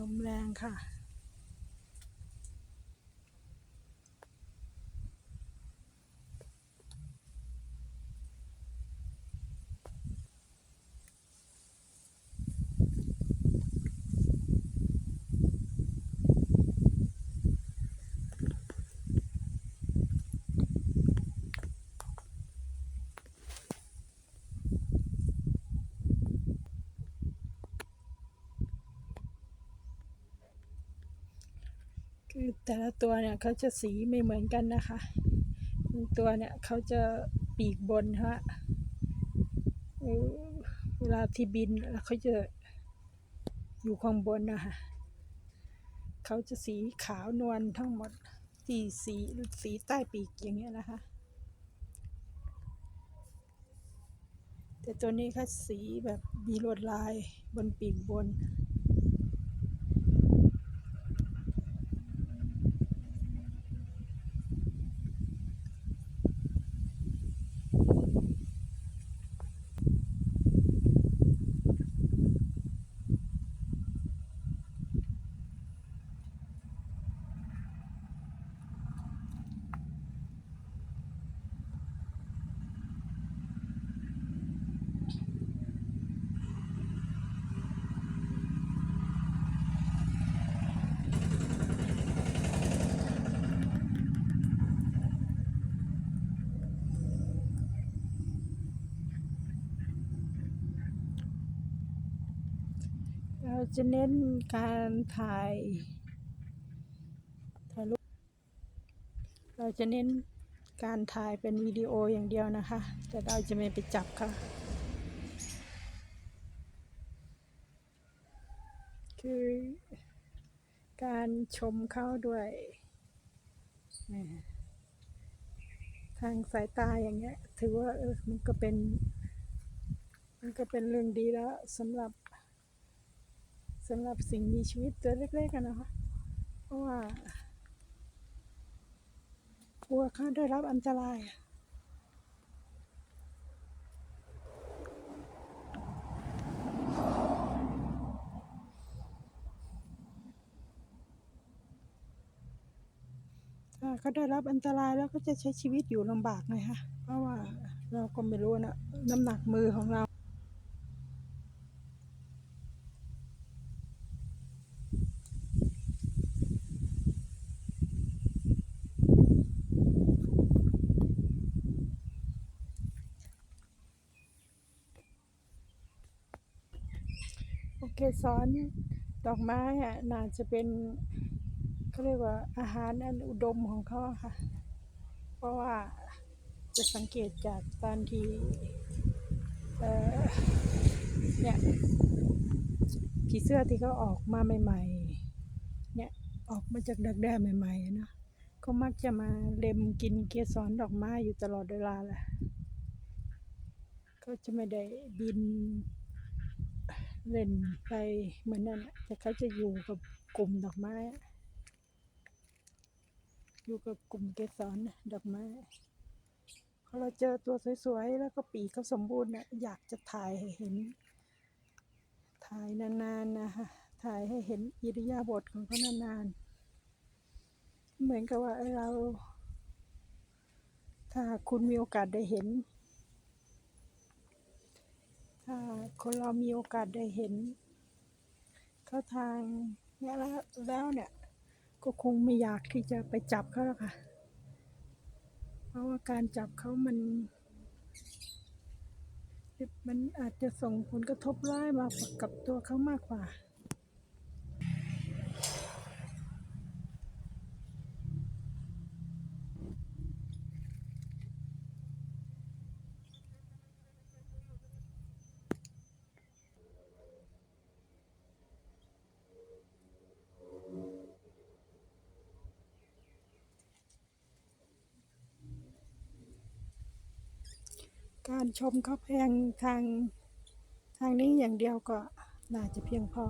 ลมแรงค่ะ คือแต่ละตัวเนี่ยเขาจะสีไม่เหมือนกันนะคะตัวเนี่ยเขาจะปีกบนฮะเออเวลาที่บินแล้วเขาจะอยู่ข้างบนนะคะเขาจะสีขาวนวลทั้งหมดสีสีสีใต้ปีกอย่างเงี้ยนะคะ แต่ตัวนี้เขาสีแบบมีลวดลายบนปีกบน เราจะเน้นการถ่ายถ่ายรูปเราจะเน้นการถ่ายเป็นวิดีโออย่างเดียวนะคะ แต่เราจะไม่ไปจับค่ะ คือการชมเขาด้วย ทางสายตาอย่างเงี้ย ถือว่าเออมันก็เป็น มันก็เป็นเรื่องดีแล้วสำหรับ สำหรับสิ่งมีชีวิตตัวเล็กๆกันนะคะเพราะว่ากลัวเขาได้รับอันตรายอะถ้าเขาได้รับอันตรายแล้วก็จะใช้ชีวิตอยู่ลำบากไงคะเพราะว่าเราก็ไม่รู้นะน้ำหนักมือของเรา เคสอนดอกไม้อะน่าจะเป็นเขาเรียกว่าอาหารอันอุดมของเขาค่ะ เพราะว่าจะสังเกตจากตอนที่เนี่ยผีเสื้อที่เขาออกมาใหม่ ๆ เนี่ยออกมาจากดักแด้ใหม่ๆเนาะเขามักจะมาเล็มกินเกสรดอกไม้อยู่ตลอดเวลาแหละเขาจะไม่ได้บิน เล่นไปเหมือนนั่นแต่เขาจะอยู่กับกลุ่มดอกไม้ อยู่กับกลุ่มเกสรน่ะดอกไม้พอเราเจอตัวสวยๆ แล้วก็ปีกเขาสมบูรณ์นี่ยอยากจะถ่ายให้เห็น ถ่ายนานๆนะคะถ่ายให้เห็นอิริยาบถของเขานานๆ เหมือนกับว่าเรา ถ้าคุณมีโอกาสได้เห็น ถ้าคนเรามีโอกาสได้เห็น เขาทางเนี่ยแล้วแล้วเนี่ย ก็คงไม่อยากที่จะไปจับเขาแล้วค่ะ เพราะว่าการจับเขามัน มันอาจจะส่งผลกระทบร้ายมากับตัวเขามากกว่า การชมข้าแพงทางทางนี้อย่างเดียวก็น่าจะเพียงพอ